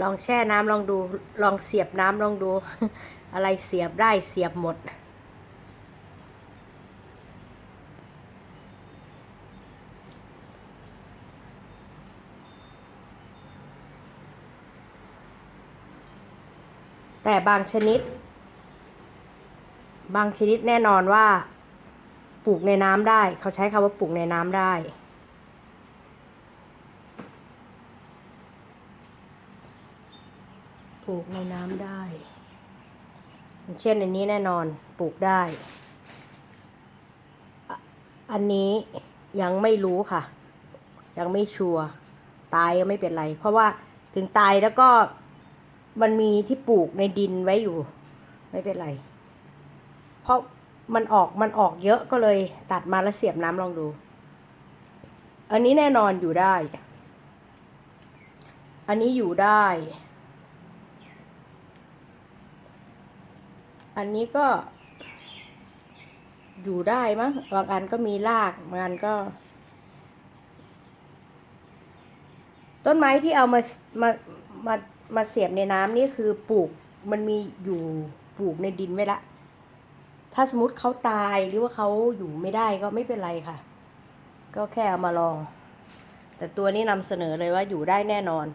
ลองแช่น้ำลองดู ลองเสียบน้ำลองดู อะไรเสียบได้เสียบหมด แต่บางชนิด บางชนิดแน่นอนว่าปลูกในน้ำได้ เขาใช้คำว่าปลูกในน้ำได้ ปลูกในน้ำได้อย่างเช่นอันนี้แน่นอนปลูกได้ อันนี้ยังไม่รู้ค่ะ ยังไม่ชัวร์ตายก็ไม่เป็นไร เพราะว่าถึงตายแล้วก็มันมีที่ปลูกในดินไว้อยู่ ไม่เป็นไร เพราะมันออกมันออกเยอะก็เลยตัดมาแล้วเสียบน้ำลองดู อันนี้แน่นอนอยู่ได้ อันนี้อยู่ได้ อันนี้ก็ อยู่ได้มั้งบางอันก็มีรากบางอันก็ ต้นไม้ที่เอามามามามาเสียบในน้ำนี่คือปลูกมันมีอยู่ปลูกในดินไว้ละ ถ้าสมมติเขาตายหรือว่าเขาอยู่ไม่ได้ก็ไม่เป็นไรค่ะ ก็แค่เอามาลอง แต่ตัวนี้นำเสนอเลยว่าอยู่ได้แน่นอน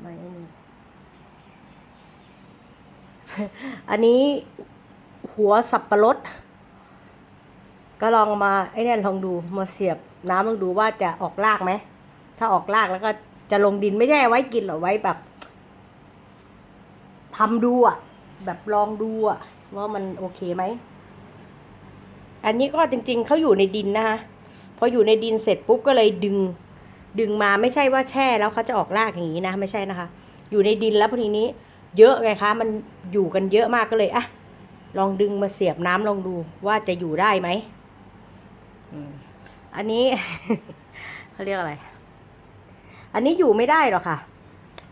ไม่ อันนี้หัวสับปะรด ก็ลองมาไอ้นี่ลองดูมาเสียบน้ำลองดูว่าจะออกรากไหม ถ้าออกรากแล้วก็จะลงดินไม่ใช่ไว้กินหรอไว้แบบทำดูอะ แบบลองดูอะ ว่ามันโอเคไหม อันนี้ก็จริง ๆเขาอยู่ในดินนะคะพออยู่ในดินเสร็จปุ๊บก็เลยดึง ดึงมาไม่ใช่ว่าแช่แล้วเขาจะออกรากอย่างนี้นะ ไม่ใช่นะคะ อยู่ในดินแล้วพอทีนี้ เยอะไงคะมันอยู่กันเยอะมากก็เลยอะลองดึงมาเสียบน้ำลองดูว่าจะอยู่ได้ไหมอืมอันนี้เขาเรียกอะไร อันนี้อยู่ไม่ได้หรอกค่ะ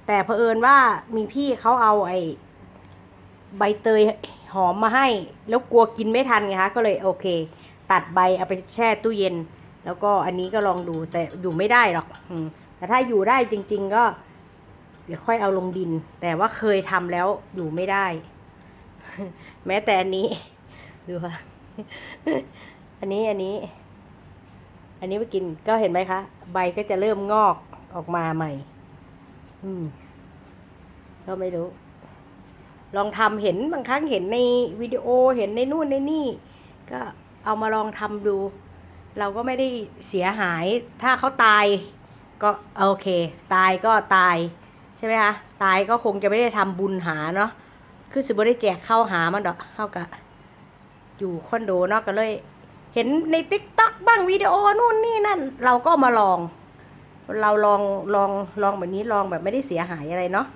แต่เผอิญว่ามีพี่เขาเอาไอ้ใบเตยหอมมาให้ แล้วกลัวกินไม่ทันไงคะก็เลยโอเค ตัดใบเอาไปแช่ตู้เย็น แล้วก็อันนี้ก็ลองดูแต่อยู่ไม่ได้หรอกอืมแต่ถ้าอยู่ได้จริง ๆ ก็ เดี๋ยวค่อยเอาลงดิน แต่ว่าเคยทำแล้วอยู่ไม่ได้ แม้แต่อันนี้ ดูค่ะ อันนี้อันนี้ อันนี้ไปกินก็เห็นไหมคะ ใบก็จะเริ่มงอกออกมาใหม่ อืม ก็ไม่รู้ ลองทำเห็นบางครั้งเห็นในวิดีโอเห็นในนู่นในนี่ ก็เอามาลองทำดู เราก็ไม่ได้เสียหาย ถ้าเขาตาย ก็โอเค ตายก็ตาย ช่ไหมคะตายก็คงจะไม่ได้ทำบุญหาเนาะคือสิบ่ได้แจกเข้าหามันดอกเข้ากะอยู่คอนโดเนาะก็เลย เห็นในติ๊กต็อกบ้างวิดีโอนู่นนี่นั่น เราก็มาลอง เราลองลองลองแบบนี้ลองแบบไม่ได้เสียหายอะไรเนาะ